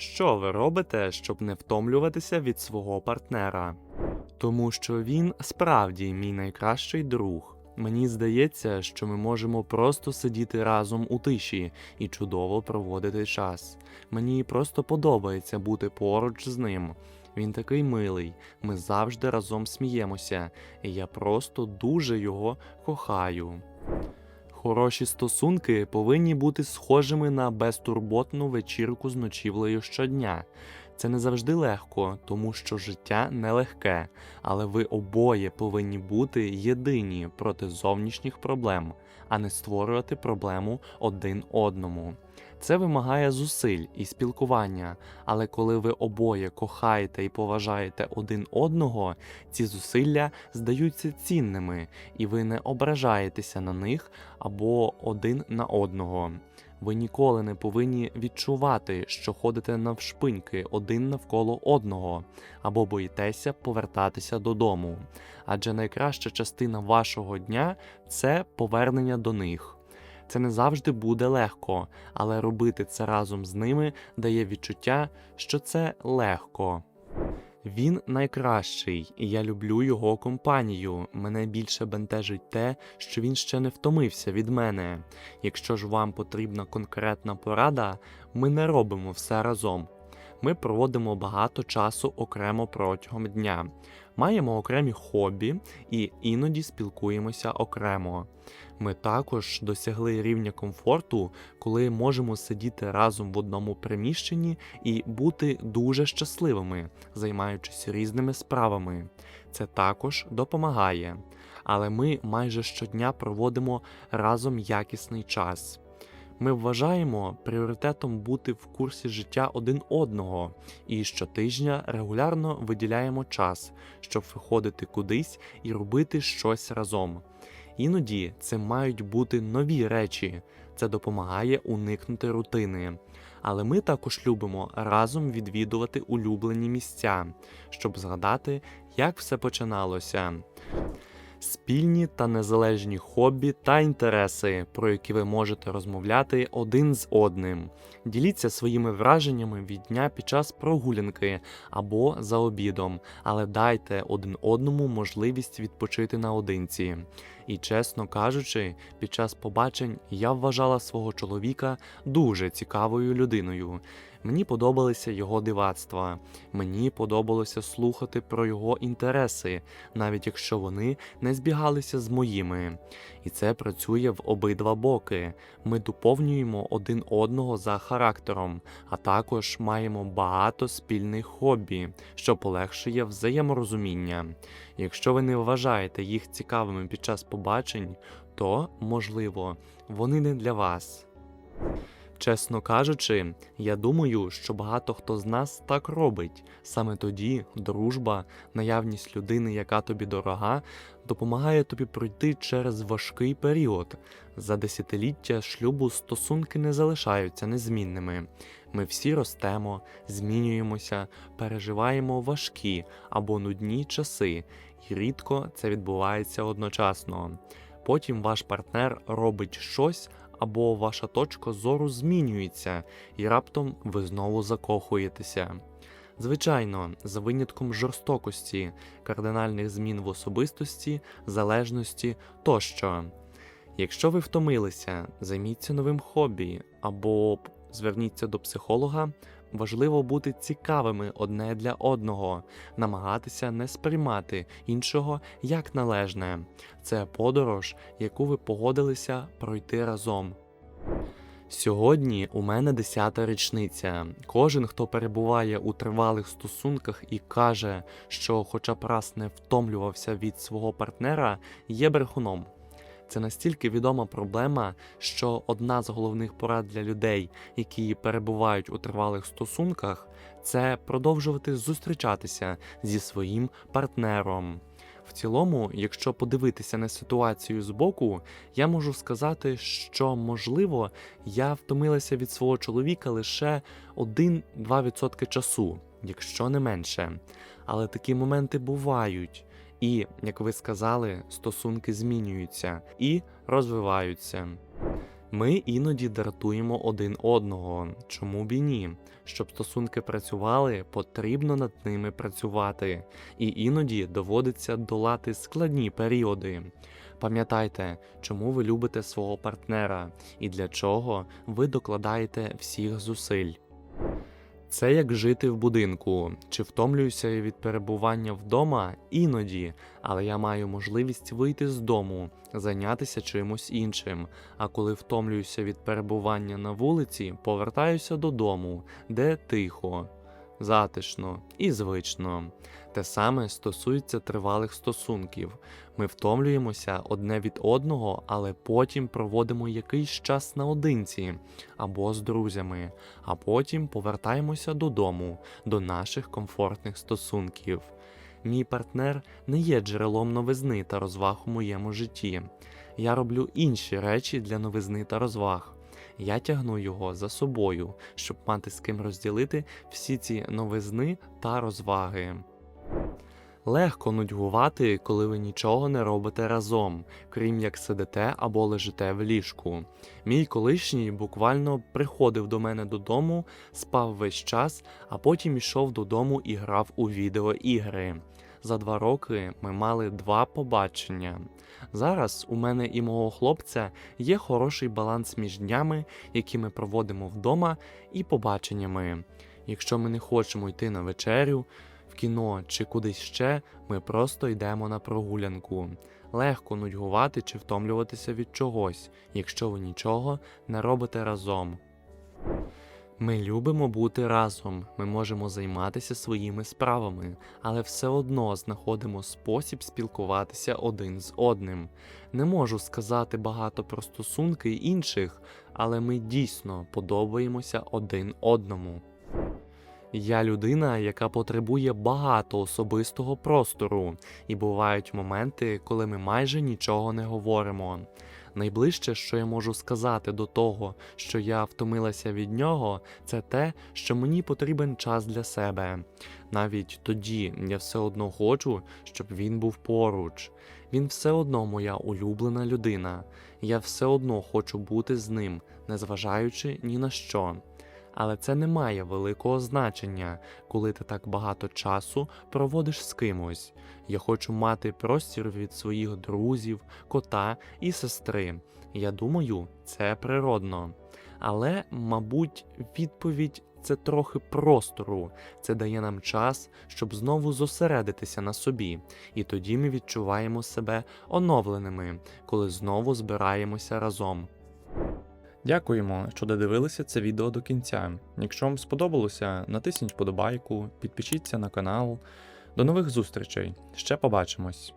Що ви робите, щоб не втомлюватися від свого партнера? Тому що він справді мій найкращий друг. Мені здається, що ми можемо просто сидіти разом у тиші і чудово проводити час. Мені просто подобається бути поруч з ним. Він такий милий, ми завжди разом сміємося, і я просто дуже його кохаю. Хороші стосунки повинні бути схожими на безтурботну вечірку з ночівлею щодня. Це не завжди легко, тому що життя нелегке, але ви обоє повинні бути єдині проти зовнішніх проблем, а не створювати проблему один одному. Це вимагає зусиль і спілкування, але коли ви обоє кохаєте і поважаєте один одного, ці зусилля здаються цінними, і ви не ображаєтеся на них або один на одного. Ви ніколи не повинні відчувати, що ходите навшпиньки один навколо одного, або боїтеся повертатися додому. Адже найкраща частина вашого дня це повернення до них. Це не завжди буде легко, але робити це разом з ними дає відчуття, що це легко. Він найкращий, і я люблю його компанію. Мене більше бентежить те, що він ще не втомився від мене. Якщо ж вам потрібна конкретна порада, ми не робимо все разом. Ми проводимо багато часу окремо протягом дня, маємо окремі хобі і іноді спілкуємося окремо. Ми також досягли рівня комфорту, коли можемо сидіти разом в одному приміщенні і бути дуже щасливими, займаючись різними справами. Це також допомагає. Але ми майже щодня проводимо разом якісний час. Ми вважаємо пріоритетом бути в курсі життя один одного і щотижня регулярно виділяємо час, щоб виходити кудись і робити щось разом. Іноді це мають бути нові речі, це допомагає уникнути рутини. Але ми також любимо разом відвідувати улюблені місця, щоб згадати, як все починалося. Спільні та незалежні хобі та інтереси, про які ви можете розмовляти один з одним. Діліться своїми враженнями від дня під час прогулянки або за обідом, але дайте один одному можливість відпочити наодинці. І чесно кажучи, під час побачень я вважала свого чоловіка дуже цікавою людиною. Мені подобалися його дивацтва, мені подобалося слухати про його інтереси, навіть якщо вони не збігалися з моїми. І це працює в обидва боки. Ми доповнюємо один одного за характером, а також маємо багато спільних хобі, що полегшує взаєморозуміння. Якщо ви не вважаєте їх цікавими під час побачень, то, можливо, вони не для вас. Чесно кажучи, я думаю, що багато хто з нас так робить. Саме тоді дружба, наявність людини, яка тобі дорога, допомагає тобі пройти через важкий період. За десятиліття шлюбу стосунки не залишаються незмінними. Ми всі ростемо, змінюємося, переживаємо важкі або нудні часи, і рідко це відбувається одночасно. Потім ваш партнер робить щось або ваша точка зору змінюється, і раптом ви знову закохуєтеся. Звичайно, за винятком жорстокості, кардинальних змін в особистості, залежності тощо. Якщо ви втомилися, займіться новим хобі або зверніться до психолога. Важливо бути цікавими одне для одного, намагатися не сприймати іншого як належне. Це подорож, яку ви погодилися пройти разом. Сьогодні у мене десята річниця. Кожен, хто перебуває у тривалих стосунках і каже, що хоча б раз не втомлювався від свого партнера, є брехуном. Це настільки відома проблема, що одна з головних порад для людей, які перебувають у тривалих стосунках, це продовжувати зустрічатися зі своїм партнером. В цілому, якщо подивитися на ситуацію збоку, я можу сказати, що можливо я втомилася від свого чоловіка лише 1-2% часу, якщо не менше. Але такі моменти бувають. І, як ви сказали, стосунки змінюються і розвиваються. Ми іноді дратуємо один одного. Чому б і ні? Щоб стосунки працювали, потрібно над ними працювати, і іноді доводиться долати складні періоди. Пам'ятайте, чому ви любите свого партнера і для чого ви докладаєте всіх зусиль. Це як жити в будинку. Чи втомлююся від перебування вдома? Іноді, але я маю можливість вийти з дому, зайнятися чимось іншим. А коли втомлююся від перебування на вулиці, повертаюся додому, де тихо, затишно і звично. Те саме стосується тривалих стосунків. Ми втомлюємося одне від одного, але потім проводимо якийсь час наодинці або з друзями, а потім повертаємося додому, до наших комфортних стосунків. Мій партнер не є джерелом новизни та розваг у моєму житті. Я роблю інші речі для новизни та розваг. Я тягну його за собою, щоб мати з ким розділити всі ці новизни та розваги. Легко нудьгувати, коли ви нічого не робите разом, крім як сидите або лежите в ліжку. Мій колишній буквально приходив до мене додому, спав весь час, а потім йшов додому і грав у відеоігри. За два роки ми мали два побачення. Зараз у мене і мого хлопця є хороший баланс між днями, які ми проводимо вдома, і побаченнями. Якщо ми не хочемо йти на вечерю, в кіно чи кудись ще, ми просто йдемо на прогулянку. Легко нудьгувати чи втомлюватися від чогось, якщо ви нічого не робите разом. Ми любимо бути разом, ми можемо займатися своїми справами, але все одно знаходимо спосіб спілкуватися один з одним. Не можу сказати багато про стосунки інших, але ми дійсно подобаємося один одному. Я людина, яка потребує багато особистого простору, і бувають моменти, коли ми майже нічого не говоримо. Найближче, що я можу сказати до того, що я втомилася від нього, це те, що мені потрібен час для себе. Навіть тоді я все одно хочу, щоб він був поруч. Він все одно моя улюблена людина. Я все одно хочу бути з ним, незважаючи ні на що. Але це не має великого значення, коли ти так багато часу проводиш з кимось. Я хочу мати простір від своїх друзів, кота і сестри. Я думаю, це природно. Але, мабуть, відповідь це трохи простору. Це дає нам час, щоб знову зосередитися на собі, і тоді ми відчуваємо себе оновленими, коли знову збираємося разом. Дякуємо, що додивилися це відео до кінця. Якщо вам сподобалося, натисніть вподобайку, підпишіться на канал. До нових зустрічей. Ще побачимось!